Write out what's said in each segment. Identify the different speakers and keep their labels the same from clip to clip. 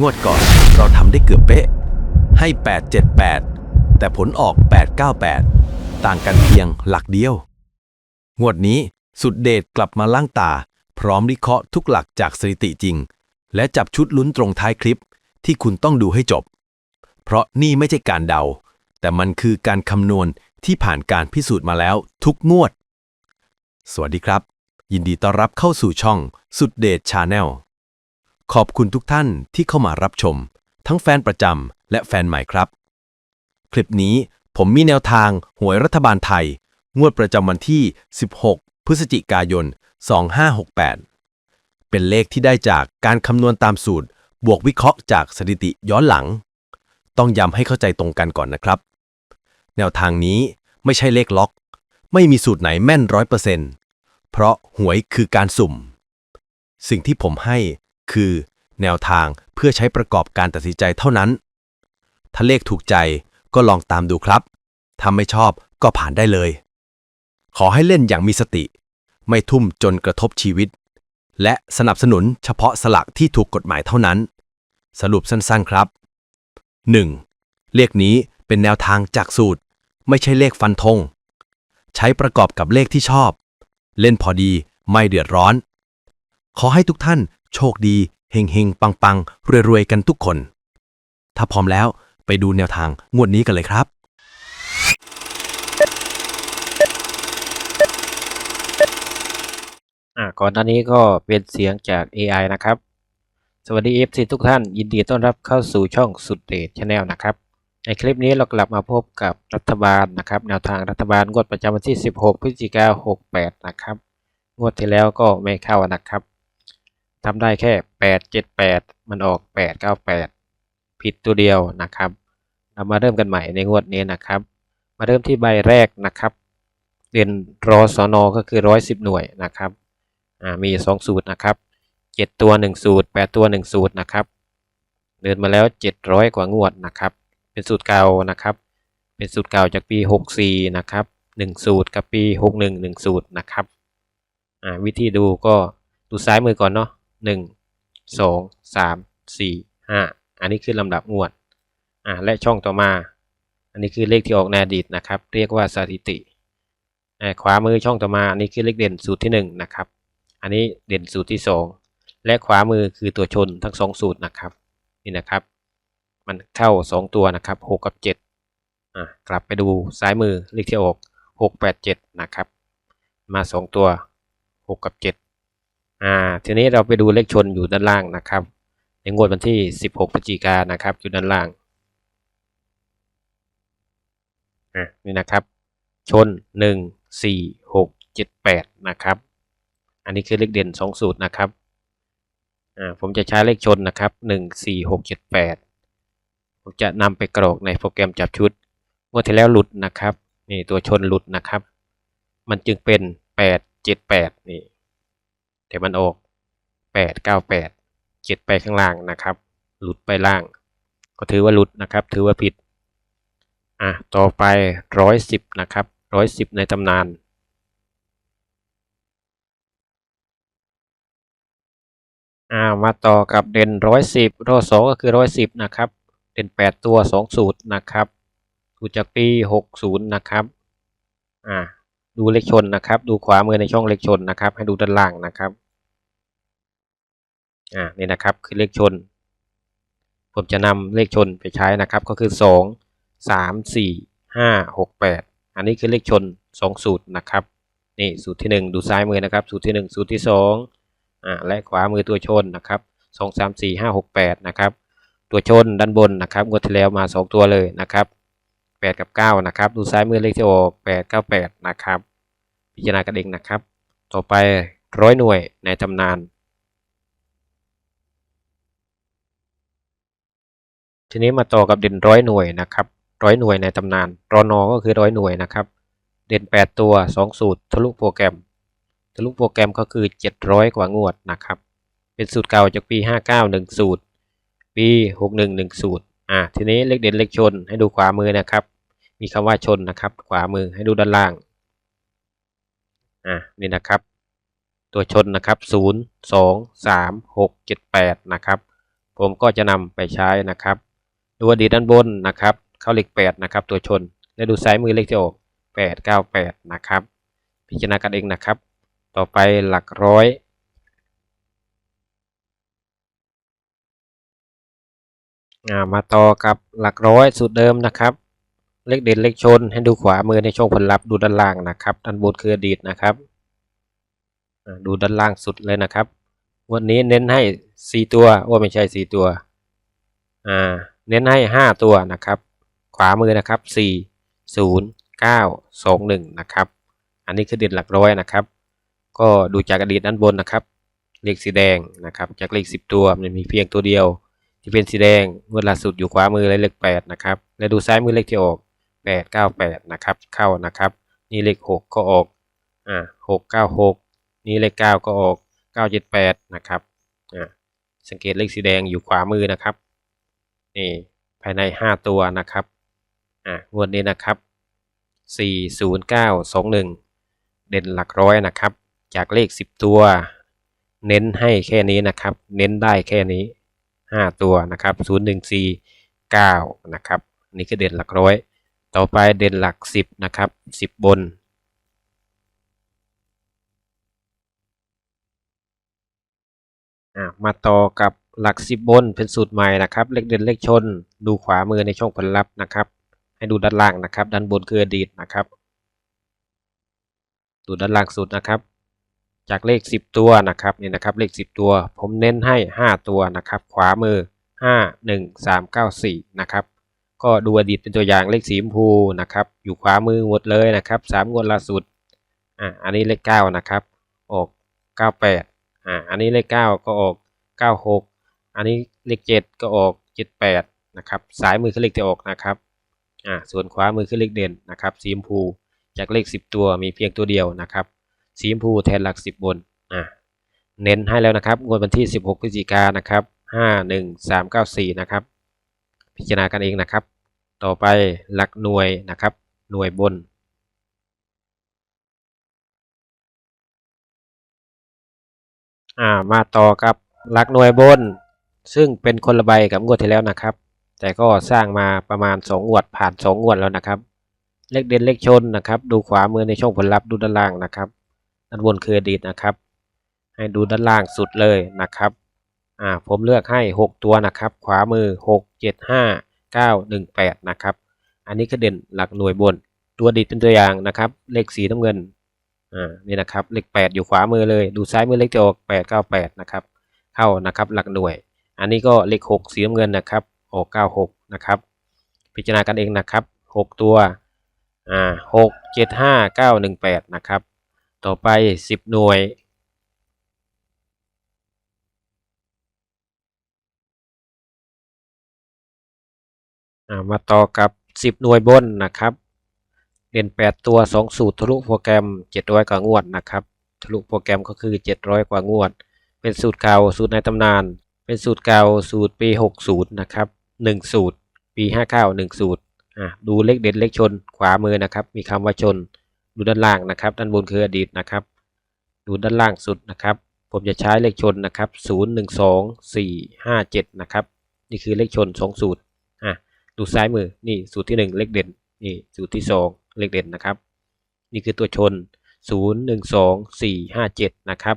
Speaker 1: งวดก่อนเราทำได้เกือบเป๊ะ ให้ 878 แต่ผลออก 898 ต่างกันเพียงหลักเดียว งวดนี้สุดเดชกลับมาล่างตา พร้อมวิเคราะห์ทุกหลักจากสถิติจริง และจับชุดลุ้นตรงท้ายคลิปที่คุณต้องดูให้จบ เพราะนี่ไม่ใช่การเดา แต่มันคือการคำนวณที่ผ่านการพิสูจน์มาแล้วทุกงวด สวัสดีครับ ยินดีต้อนรับเข้าสู่ช่องสุดเดชชาแนล ขอบคุณทุกท่านที่เข้ามารับชม ทั้งแฟนประจำและแฟนใหม่ครับ คลิปนี้ผมมีแนวทางหวยรัฐบาลไทย งวดประจำวันที่ 16 พฤศจิกายน 2568 เป็นเลขที่ได้จากการคำนวณตามสูตร บวกวิเคราะห์จากสถิติย้อนหลัง ต้องย้ำให้เข้าใจตรงกันก่อนนะครับ แนวทางนี้ไม่ใช่เลขล็อก ไม่มีสูตรไหนแม่นร้อยเปอร์เซ็นต์เพราะหวยคือการสุ่ม สิ่งที่ผมให้ คือ แนวทางเพื่อใช้ประกอบการตัดสินใจเท่านั้น ถ้าเลขถูกใจก็ลองตามดูครับถ้าไม่ชอบก็ผ่านได้เลย ขอให้เล่นอย่างมีสติ ไม่ทุ่มจนกระทบชีวิต และสนับสนุนเฉพาะสลากที่ถูกกฎหมายเท่านั้น สรุปสั้นๆครับ 1. เลขนี้เป็นแนวทางจากสูตร ไม่ใช่เลขฟันธง ใช้ประกอบกับเลขที่ชอบ เล่นพอดีไม่เดือดร้อน ขอให้ทุกท่าน โชคดี เฮงเฮงปังปังรวยรวยๆ กันทุกคน ถ้าพร้อมแล้วไปดูแนวทางงวดนี้กันเลยครับ
Speaker 2: อ่าก่อนหน้านี้ก็เป็นเสียงจาก AI นะครับ สวัสดี FC ทุกท่าน ยินดีต้อนรับเข้าสู่ช่องสุดเดชชาแนลนะครับ ในคลิปนี้เรากลับมาพบกับรัฐบาลนะครับ แนวทางรัฐบาลงวดประจำวันที่ 16 พฤศจิกายน 68 นะครับ งวดที่แล้วก็ไม่เข้านะครับ ทำได้แค่ 878 มันออก 898 ผิดตัวเดียวนะครับ เรามาเริ่มกันใหม่ในงวดนี้นะครับ มาเริ่มที่ใบแรกนะครับ เรียนรอสอนอก็คือ 110 หน่วยนะครับอ่ามีสองสูตรนะครับเจ็ดตัวหนึ่งสูตรแปดตัวหนึ่งสูตรนะครับ เดินมาแล้วเจ็ดร้อยกว่างวดนะครับ เป็นสูตรเก่านะครับ เป็นสูตรเก่าจากปีหกสี่นะครับหนึ่งสูตรกับปีหกหนึ่งหนึ่งสูตรนะครับอ่าวิธีดูก็ดูซ้ายมือก่อนเนาะ หนึ่งสองสามสี่ห้าอันนี้คือลำดับงวดอ่าและช่องต่อมา อันนี้คือเลขที่ออกในอดีตนะครับ เรียกว่าสถิติขวามือช่องต่อมาอันนี้คือเลขเด่นสูตรที่หนึ่งนะครับ อันนี้เด่นสูตรที่ 2 และขวามือคือตัวชนทั้ง 2 สูตรนะครับนี่นะครับ มันเข้า 2 ตัวนะครับ6กับ7อะกลับไปดูซ้ายมือเลขที่ออก6 8 7นะครับมา 2 ตัว 6 กับ7 อ่าทีนี้เราไปดูเลขชนอยู่ด้านล่างนะครับ ในงวดวันที่ 16พฤศจิกายนนะครับอยู่ด้านล่างอะนี่นะครับ ชน 1 4 6 7 8นะครับ อันนี้คือเลขเด่นสองสูตรนะครับอ่าผมจะใช้เลขชนนะครับหนึ่งสี่หกเจ็ดแปดผมจะนำไปกรอกในโปรแกรมจับชุดงวดที่แล้วหลุดนะครับนี่ตัวชนหลุดนะครับ มันจึงเป็นแปดเจ็ดแปดนี่ แต่มันออกแปดเก้าแปดเจ็ดไปข้างล่างนะครับ หลุดไปล่าง ก็ถือว่าหลุดนะครับ ถือว่าผิด อะ ต่อไปร้อยสิบนะครับร้อยสิบในตำนานอ่ามาต่อกับเด่นร้อยสิบรอสองก็คือร้อยสิบนะครับ เด่นแปดตัวสองสูตรนะครับ สูตรจากปีหกศูนย์นะครับ อ่า ดูเลขชนนะครับ ดูขวามือในช่องเลขชนนะครับ ให้ดูด้านล่างนะครับอ่านี่นะครับคือเลขชน ผมจะนำเลขชนไปใช้นะครับ ก็คือสองสามสี่ห้าหกแปดอันนี้คือเลขชนสองสูตรนะครับนี่สูตรที่หนึ่งดูซ้ายมือนะครับ สูตรที่หนึ่งสูตรที่สองอ่าและขวามือตัวชนนะครับสองสามสี่ห้าหกแปดนะครับ ตัวชนด้านบนนะครับงวดที่แล้วมาสองตัวเลยนะครับแปดกับเก้านะครับ ดูซ้ายมือเลขที่ออกแปดเก้าแปดนะครับ พิจารณากันเองนะครับ ต่อไปร้อยหน่วยในตำนาน ทีนี้มาต่อกับเด่นร้อยหน่วยนะครับร้อยหน่วยในตำนานรอนอก็คือร้อยหน่วยนะครับ เด่นแปดตัวสองสูตร ทะลุโปรแกรม ทะลุโปรแกรมก็คือ 700 กว่างวดนะครับ เป็นสูตรเก่าจากปี 59 1 สูตร ปี 61 1 สูตรอ่าทีนี้เลขเด่นเลขชนให้ดูขวามือนะครับ มีคำว่าชนนะครับ ขวามือให้ดูด้านล่าง อ่านี่นะครับ ตัวชนนะครับ 0 2 3 6 7 8 นะครับ ผมก็จะนำไปใช้นะครับดูอดีตด้านบนนะครับ เข้าเลขแปดนะครับ ตัวชน และดูซ้ายมือเลขที่ออกแปดเก้าแปดนะครับ พิจารณากันเองนะครับ ต่อไปหลักร้อยมาต่อกับหลักร้อยสูตรเดิมนะครับ เลขเด่นเลขชนให้ดูขวามือในช่องผลลัพธ์ดูด้านล่างนะครับด้านบนคืออดีตนะครับดูด้านล่างสุดเลยนะครับ วันนี้เน้นให้สี่ตัวว่าไม่ใช่สี่ตัวอ่าเน้นให้ห้าตัวนะครับ ขวามือนะครับสี่ศูนย์เก้าสองหนึ่งนะครับ อันนี้คือเด่นหลักร้อยนะครับ ก็ดูจากอดีตด้านบนนะครับ เลขสีแดงนะครับ จากเลขสิบตัวมันมีเพียงตัวเดียว ที่เป็นสีแดงงวดล่าสุดอยู่ขวามือเลยเลขแปดนะครับและดูซ้ายมือเลขที่ออก แปดเก้าแปดนะครับ เข้านะครับ นี่เลขหกก็ออก อ่าหกเก้าหกนี่เลขเก้าก็ออกเก้าเจ็ดแปดนะครับ อ่า สังเกตเลขสีแดงอยู่ขวามือนะครับ นี่ ภายในห้าตัวนะครับ อ่า งวดนี้นะครับสี่ศูนย์เก้าสองหนึ่งเด่นหลักร้อยนะครับ จากเลขสิบตัว เน้นให้แค่นี้นะครับ เน้นได้แค่นี้ห้าตัวนะครับศูนย์หนึ่งสี่เก้านะครับ นี่คือเด่นหลักร้อย ต่อไปเด่นหลักสิบนะครับสิบบน มาต่อกับหลักสิบบนเป็นสูตรใหม่นะครับ เลขเด่นเลขชน ดูขวามือในช่องผลลัพธ์นะครับ ให้ดูด้านล่างนะครับ ด้านบนคืออดีตนะครับดูด้านล่างสุดนะครับ จากเลขสิบตัวนะครับนี่นะครับ เลขสิบตัว ผมเน้นให้ห้าตัวนะครับ ขวามือห้าหนึ่งสามเก้าสี่นะครับ ก็ดูอดีตเป็นตัวอย่างเลขสีชมพูนะครับ อยู่ขวามือหมดเลยนะครับสามงวดล่าสุดอะอันนี้เลขเก้านะครับ ออกเก้าแปดอ่าอันนี้เลขเก้าก็ออกเก้าหกอันนี้เลขเจ็ดก็ออกเจ็ดแปดนะครับสายมือคือเลขที่ออกนะครับอ่าส่วนขวามือคือเลขเด่นนะครับสีชมพูจากเลขสิบตัวมีเพียงตัวเดียวนะครับสีชมพูแทนหลักสิบบนอ่าเน้นให้แล้วนะครับงวดวันที่สิบหกพฤศจิกายนนะครับห้าหนึ่งสามเก้าสี่นะครับ พิจารณากันเองนะครับ ต่อไปหลักหน่วยนะครับ หน่วยบน อ่ามาต่อกับหลักหน่วยบน ซึ่งเป็นคนละใบกับงวดที่แล้วนะครับ แต่ก็สร้างมาประมาณ 2 งวดผ่าน 2 งวดแล้วนะครับ เลขเด่นเลขชนนะครับ ดูขวามือในช่องผลลัพธ์ดูด้านล่างนะครับด้านบนคืออดีตนะครับ ให้ดูด้านล่างสุดเลยนะครับ อ่าผมเลือกให้ 6 ตัวนะครับ ขวามือ 6 7 5 9 1 8 นะครับ อันนี้คือเด่นหลักหน่วยบน ตัวดีตเป็นตัวอย่างนะครับ เลขสีน้ำเงินอ่านี่นะครับ เลข 8 อยู่ขวามือเลย ดูซ้ายมือเลขจะออก 8 9 8 นะครับ เข้านะครับหลักหน่วย อันนี้ก็เลข 6 สีน้ำเงินนะครับ ออก 96 นะครับ พิจารณากันเองนะครับ 6 ตัวอ่า6 7 5 9 1 8 นะครับ ต่อไป 10 หน่วย มาต่อกับ 10 หน่วยบนนะครับเด่น8 ตัว 2 สูตรทะลุโปรแกรม 700 กว่างวดนะครับทะลุโปรแกรมก็คือ 700 กว่างวด เป็นสูตรเก่าสูตรในตำนาน เป็นสูตรเก่าสูตรปี 60 นะครับ 1 สูตร ปี 59 1 สูตรอ่าดูเลขเด่นเลขชนขวามือนะครับ มีคำว่าชนดูด้านล่างนะครับ ด้านบนคืออดีตนะครับ ดูด้านล่างสุดนะครับ ผมจะใช้เลขชนนะครับ 0 1 2 4 5 7 นะครับ นี่คือเลขชน 2 สูตร ดูซ้ายมือนี่สูตรที่ 1 เลขเด่นนี่สูตรที่ 2 เลขเด่นนะครับ นี่คือตัวชน 0 1 2 4 5 7 นะครับ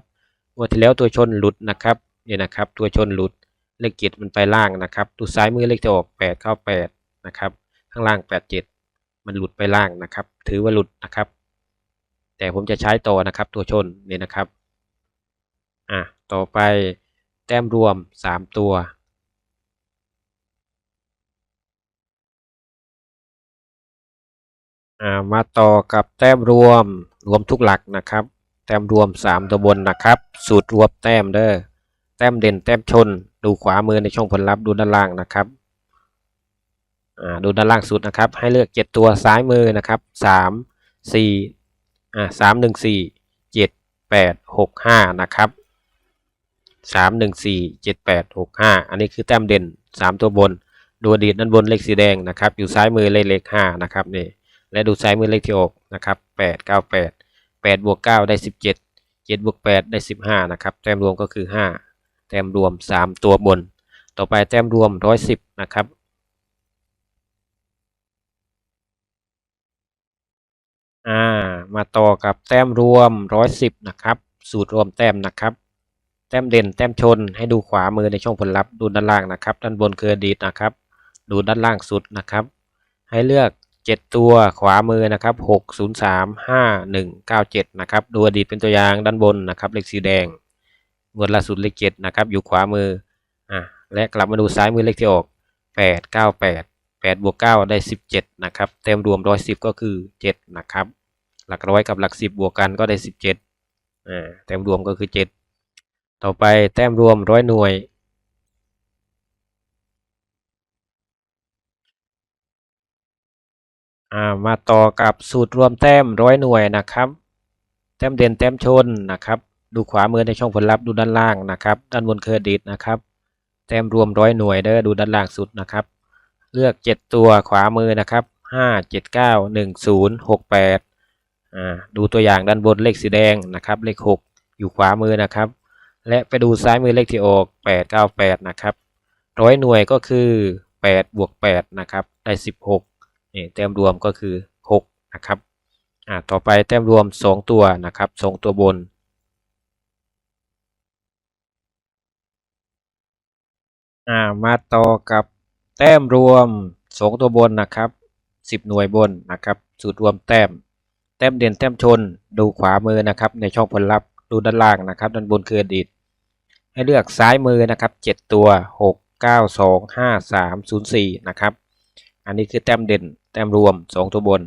Speaker 2: งวันที่แล้วตัวชนหลุดนะครับเนี่ยนะครับ ตัวชนหลุดเลขเจ็ดมันไปล่างนะครับ ดูซ้ายมือเลขจะออก8 9 8นะครับข้างล่าง 8 7 มันหลุดไปล่างนะครับ ถือว่าหลุดนะครับ แต่ผมจะใช้ต่อนะครับ ตัวชนเนี่ยนะครับอะต่อไปแต้มรวม 3 ตัว มาต่อกับแต้มรวมรวมทุกหลักนะครับ แต้มรวม 3 ตัวบนนะครับ สูตรรวมแต้มเด้อแต้มเด่นแต้มชน ดูขวามือในช่องผลลัพธ์ดูด้านล่างนะครับอ่าดูด้านล่างสุดนะครับ ให้เลือก 7 ตัวซ้ายมือนะครับ3 4อ่า3 1 4 7 8 6 5นะครับ3 1 4 7 8 6 5 อันนี้คือแต้มเด่น 3 ตัวบน ดูอดีตด้านบนเลขสีแดงนะครับ อยู่ซ้ายมือเลขเลข5นะครับนี่ และดูซ้ายมือเลขที่ออกนะครับ8 9 8 8บวก9ได้ 17 7บวก8ได้ 15นะครับแต้มรวมก็คือ 5 แต้มรวม 3 ตัวบน ต่อไปแต้มรวม 110นะครับอ่ามาต่อกับแต้มรวม 110นะครับสูตรรวมแต้มนะครับ แต้มเด่นแต้มชนให้ดูขวามือในช่องผลลัพธ์ดูด้านล่างนะครับ ด้านบนคืออดีตนะครับ ดูด้านล่างสุดนะครับ ให้เลือก 7 ตัวขวามือนะครับ 6 0 3 5 1 9 7 นะครับ ดูอดีตเป็นตัวอย่างด้านบนนะครับเลขสีแดงงวดล่าสุดเลข7นะครับ อยู่ขวามืออะและกลับมาดูซ้ายมือเลขที่ออก 8 9 8 8บวก9ได้ 17 นะครับ เต็มรวม 110 ก็คือ 7 นะครับ หลักร้อยกับหลัก 10 บวกกันก็ได้ 17อ่าเต็มรวมก็คือ 7 ต่อไปแต้มรวมร้อยหน่วย อ่ามาต่อกับสูตรรวมแต้มร้อยหน่วยนะครับ แต้มเด่นแต้มชนนะครับ ดูขวามือในช่องผลลัพธ์ดูด้านล่างนะครับ ด้านบนเครดิตนะครับ แต้มรวมร้อยหน่วยเด้อดูด้านล่างสุดนะครับ เลือก 7 ตัวขวามือนะครับ5 7 9 1 0 6 8อ่าดูตัวอย่างด้านบนเลขสีแดงนะครับ เลข 6 อยู่ขวามือนะครับ และไปดูซ้ายมือเลขที่ออก 8 9 8 นะครับร้อยหน่วยก็คือ 8 บวก 8 นะครับ ได้ 16 นี่แต้มรวมก็คือ 6 นะครับอ่าต่อไปแต้มรวม 2 ตัวนะครับ2ตัวบนอ่ามาต่อกับแต้มรวม 2 ตัวบนนะครับ 10 หน่วยบนนะครับ สูตรรวมแต้ม แต้มเด่นแต้มชนดูขวามือนะครับ ในช่องผลลัพธ์ดูด้านล่างนะครับ ด้านบนคืออดีตให้เลือกซ้ายมือนะครับ 7 ตัว 6 9 2 5 3 0 4 นะครับ อันนี้คือแต้มเด่น แต้มรวม 2 ตัวบน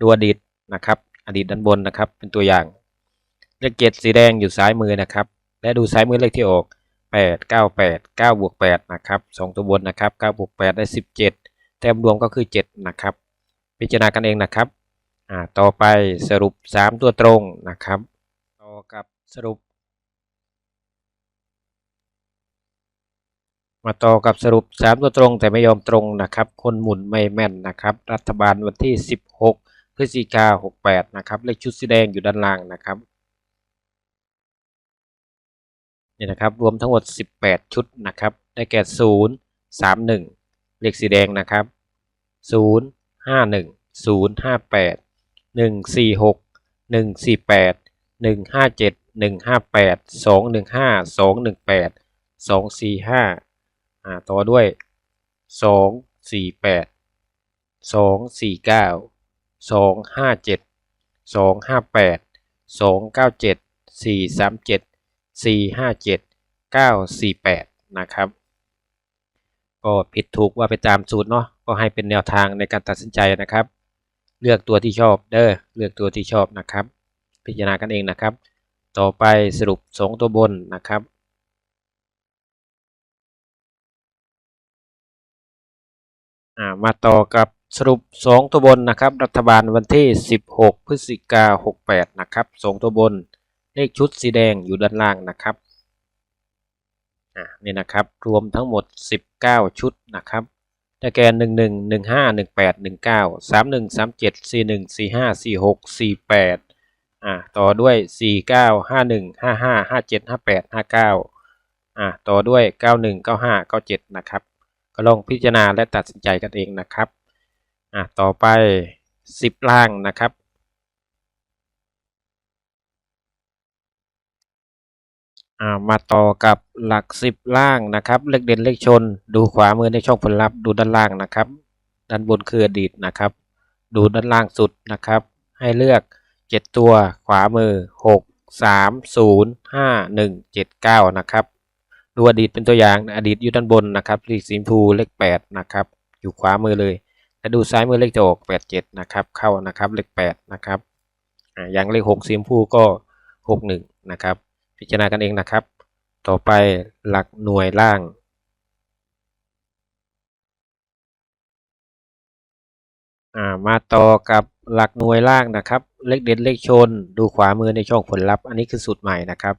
Speaker 2: ดูอดีตนะครับ อดีตด้านบนนะครับ เป็นตัวอย่าง เลขเจ็ดสีแดงอยู่ซ้ายมือนะครับ และดูซ้ายมือเลขที่ออก 8 9 8 9บวก8นะครับ2ตัวบนนะครับ9บวก8ได้ 17 แต้มรวมก็คือ 7 นะครับ พิจารณากันเองนะครับอ่าต่อไปสรุป 3 ตัวตรงนะครับ ต่อกับสรุป มาต่อกับสรุป 3 ตัวตรงแต่ไม่ยอมตรงนะครับ คนหมุนไม่แม่นนะครับ รัฐบาลวันที่ 16 พฤศจิกา68 นะครับ เลขชุดสีแดงอยู่ด้านล่างนะครับนี่นะครับ รวมทั้งหมด 18 ชุดนะครับ ได้แก่ 0 3 1 เลขสีแดงนะครับ 0 5 1 0 5 8 1 4 6 1 4 8 1 5 7 1 5 8 2 1 5 2 1 8 2 4 5 อ่าต่อด้วย2 4 8 2 4 9 2 5 7 2 5 8 2 9 7 4 3 7 4 5 7 9 4 8นะครับ ก็ผิดถูกว่าไปตามสูตรเนาะก็ให้เป็นแนวทางในการตัดสินใจนะครับ เลือกตัวที่ชอบเด้อเลือกตัวที่ชอบนะครับ พิจารณากันเองนะครับ ต่อไปสรุป2ตัวบนนะครับ อ่ามาต่อกับสรุป 2 ตัวบนนะครับ รัฐบาลวันที่ 16 พฤศจิกา68 นะครับ 2 ตัวบน เลขชุดสีแดงอยู่ด้านล่างนะครับอ่านี่นะครับ รวมทั้งหมด 19 ชุดนะครับได้แก่ 11 15 18 19 31 37 41 45 46 48อ่าต่อด้วย 49 51 55 57 58 59อ่าต่อด้วย 91 95 97 นะครับ ก็ลองพิจารณาและตัดสินใจกันเองนะครับอะต่อไป 10 ล่างนะครับอ่ามาต่อกับหลัก 10 ล่างนะครับ เลขเด่นเลขชน ดูขวามือในช่องผลลัพธ์ดูด้านล่างนะครับ ด้านบนคืออดีตนะครับ ดูด้านล่างสุดนะครับ ให้เลือก 7 ตัวขวามือ 6 3 0 5 1 7 9 นะครับ ดูอดีตเป็นตัวอย่างอดีตอยู่ด้านบนนะครับเลขสีชมพูเลข8นะครับอยู่ขวามือเลยและดูซ้ายมือเลขจะออก87นะครับเข้านะครับเลข8นะครับอย่างเลข6สีชมพูก็ 61นะครับพิจารณากันเองนะครับ ต่อไปหลักหน่วยล่างมาต่อกับหลักหน่วยล่างนะครับ เลขเด่นเลขชนดูขวามือในช่องผลลัพธ์อันนี้คือสูตรใหม่นะครับ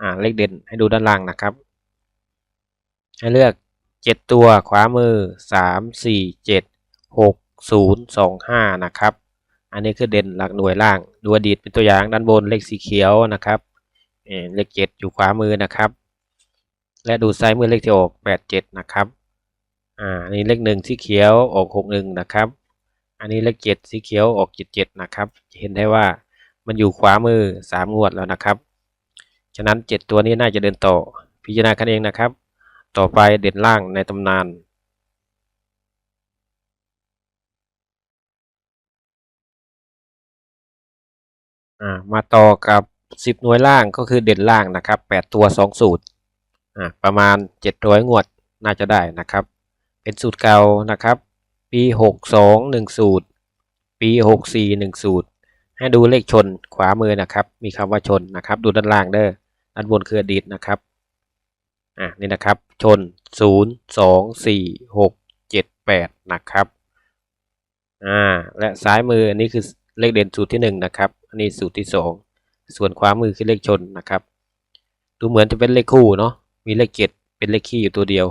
Speaker 2: อ่าเลขเด่นให้ดูด้านล่างนะครับ ให้เลือก 7 ตัวขวามือ 3 4 7 6 0 2 5 นะครับ อันนี้คือเด่นหลักหน่วยล่าง ดูอดีตเป็นตัวอย่างด้านบนเลขสีเขียวนะครับเเลข 7 อยู่ขวามือนะครับ และดูซ้ายมือเลขที่ออก 87 นะครับ อ่าอันนี้เลขหนึ่งสีเขียวออก 61 นะครับ อันนี้เลขเจ็ดสีเขียวออก 77 นะครับ เห็นได้ว่ามันอยู่ขวามือ 3 งวดแล้วนะครับ ฉะนั้น 7 ตัวนี้น่าจะเดินต่อ พิจารณากันเองนะครับ ต่อไปเด่นล่างในตำนาน มาต่อกับ 10 หน่วยล่างก็คือเด่นล่างนะครับ 8 ตัว 2 สูตร ประมาณ 700 งวดน่าจะได้นะครับ เป็นสูตรเก่านะครับ ปี 62 1 สูตร ปี 64 1 สูตรให้ดูเลขชนขวามือนะครับ มีคำว่าชนนะครับ ดูด้านล่างเด้อ ด้านบนคืออดีตนะครับ อ่านี่นะครับ ชน 0 2 4 6 7 8 นะครับ อ่า และซ้ายมืออันนี้คือเลขเด่นสูตรที่ 1 นะครับ อันนี้สูตรที่ 2 ส่วนขวามือคือเลขชนนะครับ ดูเหมือนจะเป็นเลขคู่เนาะ มีเลขเจ็ดเป็นเลขคี่อยู่ตัวเดียว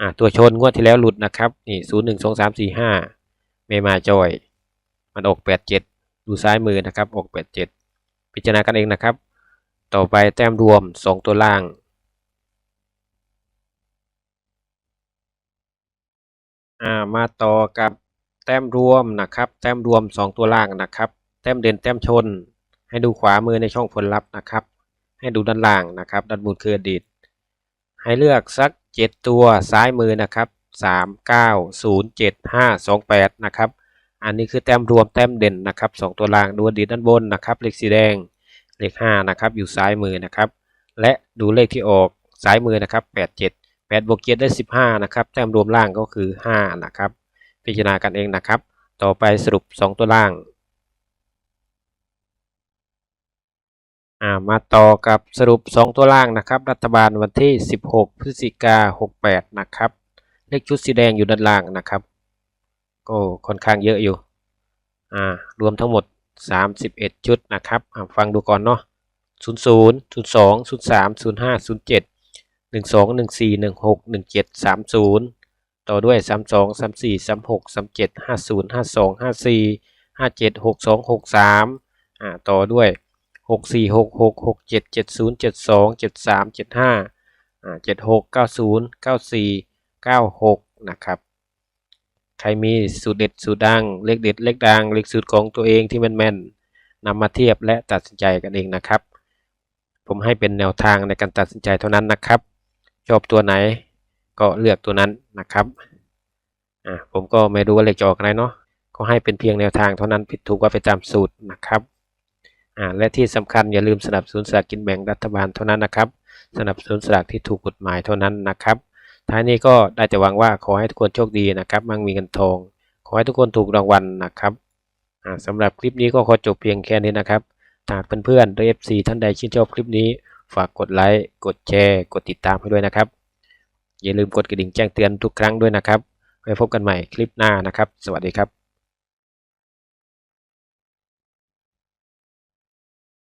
Speaker 2: อ่า ตัวชนงวดที่แล้วหลุดนะครับ นี่ศูนย์หนึ่งสองสามสี่ห้าเมมาจอย มันออกแปดเจ็ดดูซ้ายมือนะครับ ออกแปดเจ็ดพิจารณากันเองนะครับ ต่อไปแต้มรวมสองตัวล่าง อ่า มาต่อกับแต้มรวมนะครับ แต้มรวมสองตัวล่างนะครับ แต้มเด่นแต้มชน ให้ดูขวามือในช่องผลลัพธ์นะครับ ให้ดูด้านล่างนะครับ ด้านบนคืออดีต ให้เลือกสัก 7 ตัวซ้ายมือนะครับ3 9 0 7 5 2 8 นะครับ อันนี้คือแต้มรวมแต้มเด่นนะครับ 2 ตัวล่างดูอดีตด้านบนนะครับเลขสีแดง เลข5นะครับอยู่ซ้ายมือนะครับและดูเลขที่ออกซ้ายมือนะครับ8 7 8บวก7ได้15นะครับแต้มรวมล่างก็คือ5นะครับพิจารณากันเองนะครับ ต่อไปสรุป 2 ตัวล่างามาต่อกับสรุป 2 ตัวล่างนะครับ รัฐบาลวันที่ 16 พฤศจิกา68 นะครับ เลขชุดสีแดงอยู่ด้านล่างนะครับ ก็ค่อนข้างเยอะอยู่ อ่ารวมทั้งหมด 31 ชุดนะครับฟังดูก่อนเนาะ00 02 03 05 07 12 14 16 17 30 ต่อด้วย 32 34 36 37 50 52 54 57 62 63อ่าต่อด้วยหกสี่หกหกหกเจ็ดเจ็ดศูนย์เจ็ดสองเจ็ดสามเจ็ดห้าเจ็ดหกเก้าศูนย์เก้าสี่เก้าหกนะครับ ใครมีสูตรเด็ดสูตรดัง เลขเด็ดเลขดัง เลขสูตรของตัวเองที่แม่นๆนำมาเทียบและตัดสินใจกันเองนะครับ ผมให้เป็นแนวทางในการตัดสินใจเท่านั้นนะครับ ชอบตัวไหนก็เลือกตัวนั้นนะครับอ่าผมก็ไม่รู้ว่าเลขจะออกอะไรเนาะก็ให้เป็นเพียงแนวทางเท่านั้นผิดถูกว่าไปตามสูตรนะครับอ่าและที่สำคัญอย่าลืมสนับสนุนสลากกินแบ่งรัฐบาลเท่านั้นนะครับ สนับสนุนสลากที่ถูกกฎหมายเท่านั้นนะครับ ท้ายนี้ก็ได้แต่หวังว่าขอให้ทุกคนโชคดีนะครับ มั่งมีเงินทอง ขอให้ทุกคนถูกรางวัลนะครับอ่าสำหรับคลิปนี้ก็ขอจบเพียงแค่นี้นะครับหากเพื่อนๆหรือ FC ท่านใดชื่นชอบคลิปนี้ ฝากกดไลค์กดแชร์กดติดตามให้ด้วยนะครับ อย่าลืมกดกระดิ่งแจ้งเตือนทุกครั้งด้วยนะครับไว้พบกันใหม่คลิปหน้านะครับ สวัสดีครับ